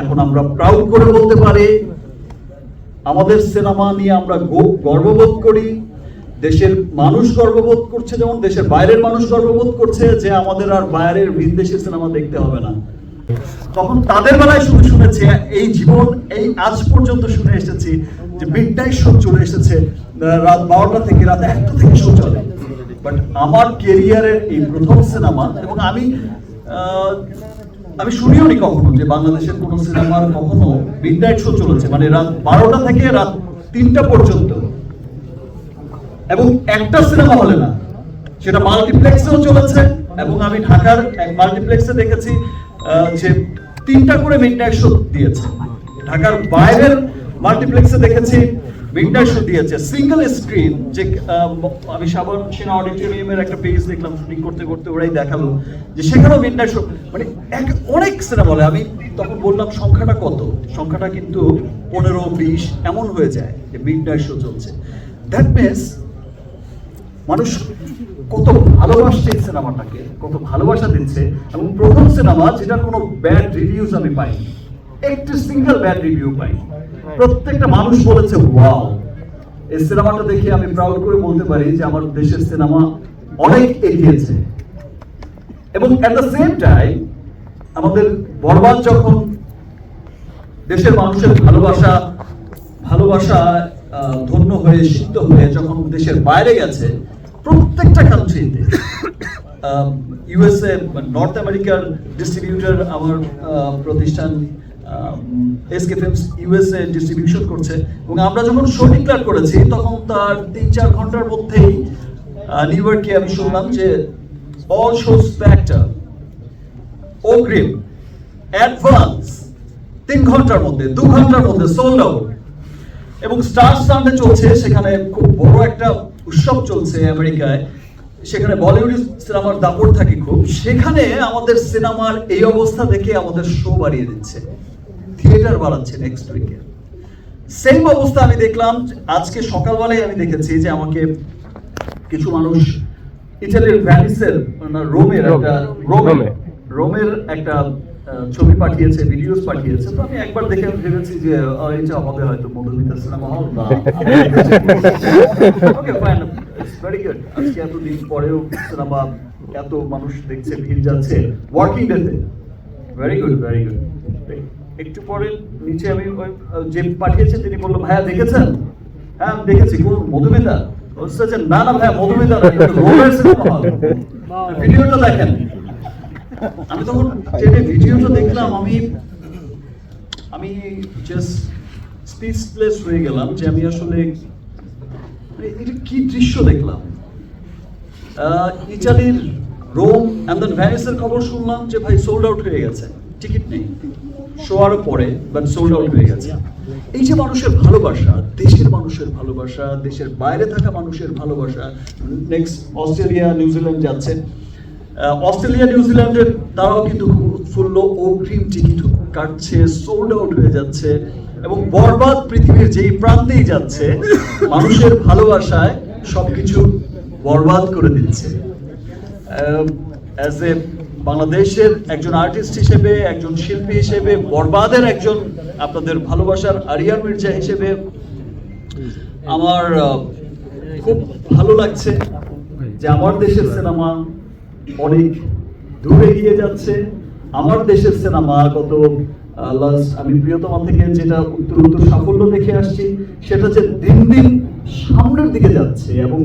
এখন আমরা প্রাউড করে বলতে পারি, আমাদের সিনেমা নিয়ে আমরা গর্ববোধ করি। দেশের মানুষ গর্ববোধ করছে, যেমন দেশের বাইরের মানুষ গর্ববোধ করছে যে আমাদের আর বাইরের বিদেশি সিনেমা দেখতে হবে না। তখন তাদের বেলায় শুধু শুনেছি, এই জীবন, এই আজ পর্যন্ত শুনে এসেছি যে মিড নাইট শো চলে এসেছে, রাত বারোটা থেকে রাত একটা থেকে শো চলে। বাট আমার কেরিয়ারের এই প্রথম সিনেমা এবং আমি আমি শুনিও নি কখনো যে বাংলাদেশের কোনো সিনেমার কখনো মিডনাইট শো চলেছে মানে রাত বারোটা থেকে রাত তিনটা পর্যন্ত। এবং একটা সিনেমা হলে না, সেটা মাল্টিপ্লেক্সেও চলেছে, এবং আমি ঢাকার এক মাল্টিপ্লেক্সে দেখেছি যে তিনটা করে মিডনাইট শো দিয়েছে। ঢাকার বাইরের মাল্টিপ্লেক্সে দেখেছি মিডনাইট দিয়েছে। সিঙ্গেল স্ক্রিন যে আমি সাবন সেনা অডিটোরিয়ামের একটা পেজ দেখলাম শুটিং করতে করতে ওরাই দেখাল, যে সেখানেও মিডনাইট শো মানে এক, অনেক সিনেমা হলে আমি তখন বললাম, সংখ্যাটা কত? সংখ্যাটা কিন্তু পনেরো, বিশ, এমন হয়ে যায় যে মিডনাইট শো চলছে। দ্যাট মিনস মানুষ কত ভালোবাসছে এই সিনেমাটাকে কত ভালোবাসা দিচ্ছে, এবং প্রথম সিনেমা যেটার কোনো ব্যাড রিভিউজ আমি পাই একটি সিঙ্গেল ব্যাড রিভিউ পাই প্রত্যেকটা মানুষ বলেছে ওয়াও এই সিনেমাটা দেখে আমি প্রাউড করে বলতে পারি যে আমার দেশের সিনেমা অনেক এগিয়েছে। এবং অ্যাট দ্য সেম টাইম আমাদের বরবাদ যখন দেশের মানুষের ভালোবাসা ভালোবাসা ধন্য হয়ে, সিদ্ধ হয়ে যখন দেশের বাইরে গেছে, প্রত্যেকটা কান্ট্রিতে ইউএসএ নর্থ আমেরিকার ডিস্ট্রিবিউটর আমার প্রতিষ্ঠান এসকে ফিল্মস ইউএসএ ডিস্ট্রিবিউশন করছে। এবং আমরা যখন শো ডিক্লেয়ার করেছি, তখন তার তিন চার ঘণ্টার মধ্যেই নিউ ইয়র্কে আমি শুনলাম যে অল শোস ব্যাকটা অগ্রিম অ্যাডভান্স তিন ঘণ্টার মধ্যে, দু ঘণ্টার মধ্যে সোল্ড আউট এবং স্টার সানডে চলছে, সেখানে খুব বড় একটা উৎসব চলছে আমেরিকায়। সেখানে বলিউড সিনেমার দাপট থাকে খুব। সেখানে আমাদের সিনেমার এই অবস্থা দেখে আমাদের শো বাড়িয়ে দিচ্ছে। থিয়েটার বাড়াচ্ছে নেক্সট উইকে সেম অবস্থা আমি দেখলাম আজকে সকালবেলায় আমি দেখেছি যে আমাকে কিছু মানুষ ইটালির ভ্যানিসের রোমের একটা রোমে রোমে। রোমের। একটা ছবি পাঠিয়েছে ভিডিওস পাঠিয়েছে। তো আমি একবার দেখে ভেবেছি যে এটা হবে হয়তো মধুমিতা সিনেমা হল না ওকে ফাইন ভেরি গুড আজকে এতদিন পরেও সিনেমা এত মানুষ দেখছে ভিড় যাচ্ছে। ওয়ার্কিং ডেতে ভেরি গুড ভেরি গুড একটু পরে নিচে আমি ওই, যে পাঠিয়েছে তিনি বলল ভাইয়া দেখেছেন? হ্যাঁ আমি দেখেছি। কোন মধুমিতা? বলছে না না ভাইয়া মধুমিতা ভিডিওটা দেখেন। আমি তখন ভিডিওটা দেখলাম আমি আমি জাস্ট স্পিচলেস হয়ে গেলাম যে আমি আসলে মানে এটা কি দৃশ্য দেখলাম? ইটালির রোম অ্যান্ড দেন ভ্যানিসের খবর শুনলাম যে ভাই সোল্ড আউট হয়ে গেছে। টিকিট নেই। শো আরও পরে বাট সোল্ড আউট হয়ে গেছে। এই যে মানুষের ভালোবাসা, দেশের মানুষের ভালোবাসা, দেশের বাইরে থাকা মানুষের ভালোবাসা নেক্সট অস্ট্রেলিয়া নিউজিল্যান্ড যাচ্ছে। অস্ট্রেলিয়া নিউজিল্যান্ডের তারাও কিন্তু উৎফুল্ল, অগ্রিম টিকিট কাটছে সোল্ড আউট হয়ে যাচ্ছে এবং বরবাদ পৃথিবীর যেই প্রান্তেই যাচ্ছে, মানুষের ভালোবাসায় সবকিছু বরবাদ করে দিচ্ছে। অ্যাজ এ বাংলাদেশের একজন আর্টিস্ট হিসেবে, একজন শিল্পী হিসেবে, বরবাদের একজন আপনাদের ভালোবাসার আরিয়ান মির্জা হিসেবে আমার খুব ভালো লাগছে যে আমার দেশের সিনেমা অনেক দূরে এগিয়ে যাচ্ছে। আমার দেশের সিনেমা গত লাস্ট আমি প্রিয়তমা থেকে যেটা উত্তর উত্তর সাফল্য দেখে আসছি, সেটা যে দিন দিন সামনের দিকে যাচ্ছে এবং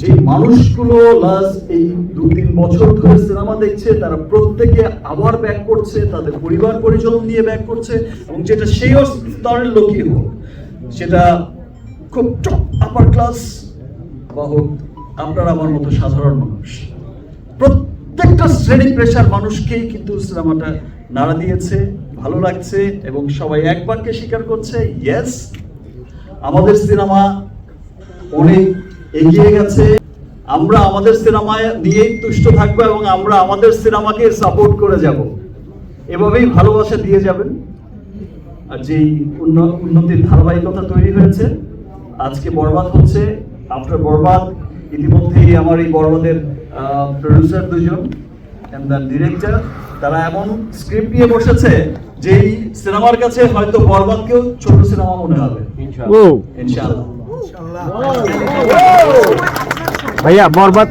যে মানুষগুলো লাস্ট এই দু তিন বছর ধরে সিনেমা দেখছে, তারা প্রত্যেকে আবার ব্যাক করছে, তাদের পরিবার পরিজন নিয়ে ব্যাক করছে, এবং যেটা সেই স্তরের লোকই হোক, সেটা খুব টপ আপার ক্লাস বা হোক আপনার আমার মতো সাধারণ মানুষ। প্রত্যেকটা শ্রেণি পেশার মানুষকেই কিন্তু সিনেমাটা নাড়া দিয়েছে, ভালো লাগছে, এবং সবাই এক বাক্যে স্বীকার করছে ইয়েস আমাদের সিনেমা অনেক এগিয়ে গেছে। আমরা আমাদের সিনেমায় নিয়েই তুষ্ট থাকব এবং আমরা আমাদের সিনেমাকে সাপোর্ট করে যাব। এভাবেই ভালোবাসা দিয়ে যাবেন। আর যেই উন্ন- উন্নতির ধারাবাহিকতা তৈরি হয়েছে আজকে বরবাদ হচ্ছে। আফটার বরবাদ ইতিমধ্যেই আমার এই বরবাদের প্রডিউসার দুজন ডিরেক্টর তারা এমন স্ক্রিপ্ট নিয়ে বসেছে যেই সিনেমার কাছে হয়তো বরবাদকেও ছোট সিনেমা মনে হবে। ও ইনশাআল্লাহ। ভাইয়া বরবাদ